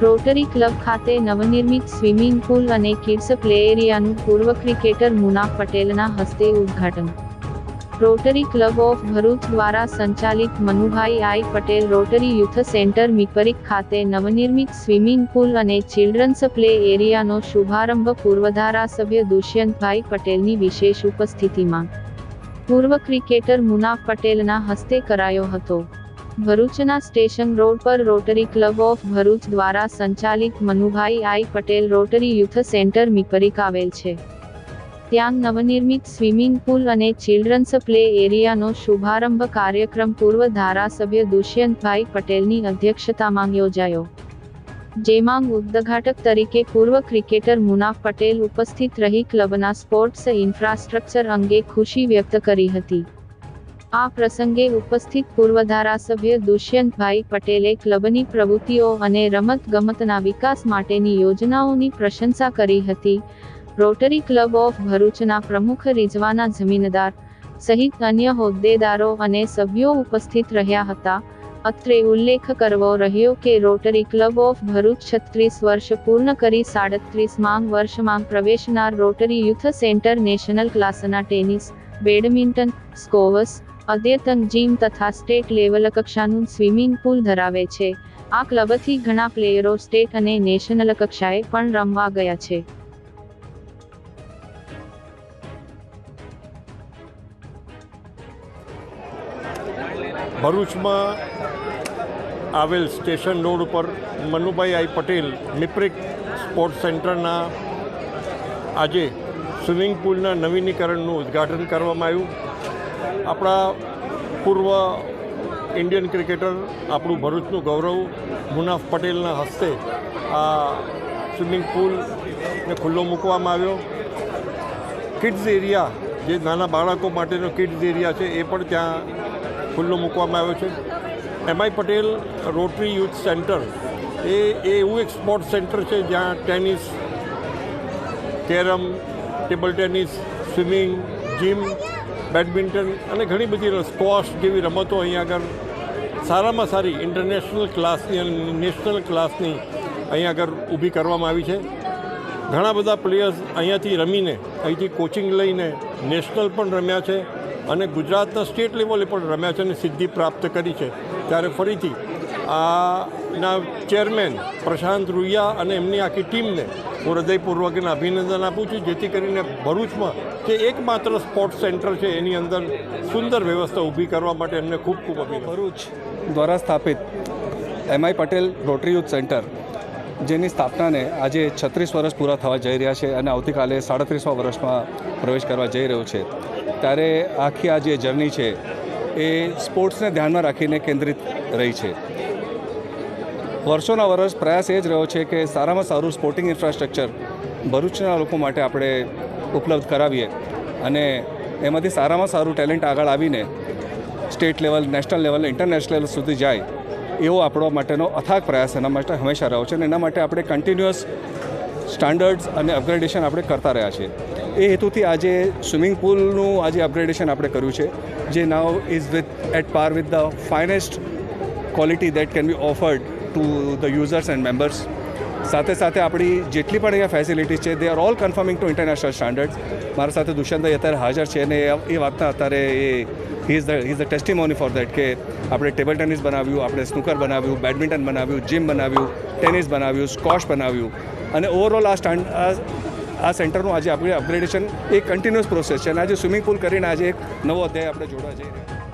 Rotary club ખાતે નવનિર્મિત swimming pool અને કિડ્સ પ્લે એરિયાનું પૂર્વ ક્રિકેટર મુનાફ પટેલના હસ્તે ઉદ્ઘાટન. રોટરી ક્લબ ઓફ ભરૂચ દ્વારા સંચાલિત Manubhai I Patel Rotary youth centre મિપરિક ખાતે નવનિર્મિત સ્વિમિંગ પુલ અને ચિલ્ડ્રન્સ પ્લે એરિયાનો શુભારંભ પૂર્વ ધારાસભ્ય દુષ્યંતભાઈ પટેલની વિશેષ ઉપસ્થિતિમાં. પૂર્વ ક્રિકેટર મુનાફ પટેલના હસ્તે કરાયો હતો. ભરૂચના સ્ટેશન રોડ પર રોટરી ક્લબ ઓફ ભરૂચ દ્વારા સંચાલિત Manubhai I Patel Rotary youth centre મિપરિક આવેલ છે. ત્યાં નવનિર્મિત સ્વિમિંગ પુલ અને ચિલ્ડ્રન્સ પ્લે એરિયાનો શુભારંભ કાર્યક્રમ પૂર્વ ધારાસભ્ય દુષ્યંતભાઈ પટેલની અધ્યક્ષતામાં યોજાયો. જેમાં ઉદ્ઘાટક તરીકે પૂર્વ ક્રિકેટર મુનાફ પટેલ ઉપસ્થિત રહી ક્લબના સ્પોર્ટ્સ ઇન્ફ્રાસ્ટ્રક્ચર અંગે ખુશી વ્યક્ત કરી હતી. આ પ્રસંગે ઉપસ્થિત પૂર્વ ધારાસભ્ય દુષ્યંતભાઈ પટેલે ક્લબની પ્રવૃત્તિઓ અને રમત ગમતના વિકાસ માટેની યોજનાઓની પ્રશંસા કરી હતી. રોટરી ક્લબ ઓફ ભરૂચના પ્રમુખ રિઝવાના જમીનદાર સહિત અન્ય હોદ્દેદારો અને સભ્યો ઉપસ્થિત રહ્યા હતા. અત્રે ઉલ્લેખ કરવો રહ્યો કે રોટરી ક્લબ ઓફ ભરૂચ છત્રીસ વર્ષ પૂર્ણ કરી સાડત્રીસ માંગ વર્ષમાં પ્રવેશનાર રોટરી યુથ સેન્ટર નેશનલ ક્લાસના ટેનિસ, બેડમિન્ટન, સ્કોવસ અદ્યતન જીમ તથા સ્ટેટ લેવલ કક્ષાનું સ્વિમિંગ પુલ ધરાવે છે. આ ક્લબથી ઘણા પ્લેયરો સ્ટેટ અને નેશનલ કક્ષાએ પણ રમવા ગયા છે. ભરૂચમાં આવેલ સ્ટેશન રોડ ઉપર મનુભાઈ આઈ પટેલ મિપ્રિક સ્પોર્ટ્સ સેન્ટરના આજે સ્વિમિંગ પુલના નવીનીકરણનું ઉદ્ઘાટન કરવામાં આવ્યું. આપણા પૂર્વ ઇન્ડિયન ક્રિકેટર, આપણું ભરૂચનું ગૌરવ મુનાફ પટેલના હસ્તે આ સ્વિમિંગ પુલને ખુલ્લો મૂકવામાં આવ્યો. કિડ્સ એરિયા જે નાના બાળકો માટેનો કિડ્સ એરિયા છે, એ પણ ત્યાં ખુલ્લો મૂકવામાં આવ્યો છે. M I Patel Rotary youth centre એ એ એવું એક સ્પોર્ટ્સ સેન્ટર છે જ્યાં tennis carrom table tennis swimming gym badminton અને ઘણી બધી સ્કોશ જેવી રમતો અહીંયા આગળ સારામાં સારી ઇન્ટરનેશનલ ક્લાસની અને નેશનલ ક્લાસની અહીંયા આગળ ઊભી કરવામાં આવી છે. ઘણા બધા પ્લેયર્સ અહીંયાથી રમીને, અહીંથી કોચિંગ લઈને નેશનલ પણ રમ્યા છે અને ગુજરાતના સ્ટેટ લેવલે પણ રમ્યા છે અને સિદ્ધિ પ્રાપ્ત કરી છે. ત્યારે ફરીથી આના ચેરમેન પ્રશાંત રૂયા અને એમની આખી ટીમને હું હૃદયપૂર્વકના અભિનંદન આપું છું, જેથી કરીને ભરૂચમાં જે એકમાત્ર સ્પોર્ટ્સ સેન્ટર છે, એની અંદર સુંદર વ્યવસ્થા ઊભી કરવા માટે એમને ખૂબ ખૂબ અભિનંદન. ભરૂચ દ્વારા સ્થાપિત M I Patel Rotary youth centre, જેની સ્થાપનાને આજે છત્રીસ વર્ષ પૂરા થવા જઈ રહ્યા છે અને આવતીકાલે સાડત્રીસમાં વર્ષમાં પ્રવેશ કરવા જઈ રહ્યો છે. ત્યારે આખી આ જે જર્ની છે, એ સ્પોર્ટ્સને ધ્યાનમાં રાખીને કેન્દ્રિત રહી છે. વર્ષોના વર્ષ પ્રયાસ એ જ રહ્યો છે કે સારામાં સારું સ્પોર્ટિંગ ઇન્ફ્રાસ્ટ્રક્ચર ભરૂચના લોકો માટે આપણે ઉપલબ્ધ કરાવીએ અને એમાંથી સારામાં સારું ટેલેન્ટ આગળ આવીને state level national level international સુધી જાય, એવો આપણો માટેનો અથાગ પ્રયાસ એના માટે હંમેશા રહ્યો છે અને એના માટે આપણે કન્ટિન્યુઅસ સ્ટાન્ડર્ડ્સ અને અપગ્રેડેશન આપણે કરતા રહ્યા છીએ. એ હેતુથી આજે સ્વિમિંગ પુલનું આજે અપગ્રેડેશન આપણે કર્યું છે, જે now is with at par with the finest quality that can be offered to the users and members સાથે સાથે આપણી જેટલી પણ અહીંયા ફેસિલિટીઝ છે they are all confirming to international standard મારા સાથે દુષ્યંતભાઈ અત્યારે હાજર છે અને એ- વાતના અત્યારે એ he the he is the testimony for that કે આપણે ટેબલ ટેનિસ બનાવ્યું આપણે સ્નૂકર બનાવ્યું બેડમિન્ટન બનાવ્યું જીમ બનાવ્યું ટેનિસ બનાવ્યું સ્કોશ બનાવ્યું અને ઓવરઓલ આ સ્ટાન્ડ આ સેન્ટરનું આજે આપણે અપગ્રેડેશન એ કન્ટિન્યુઅસ પ્રોસેસ છે. અને આજે સ્વિમિંગ પુલ કરીને આજે એક નવો અધ્યાય આપણે જોડવા જઈ રહ્યા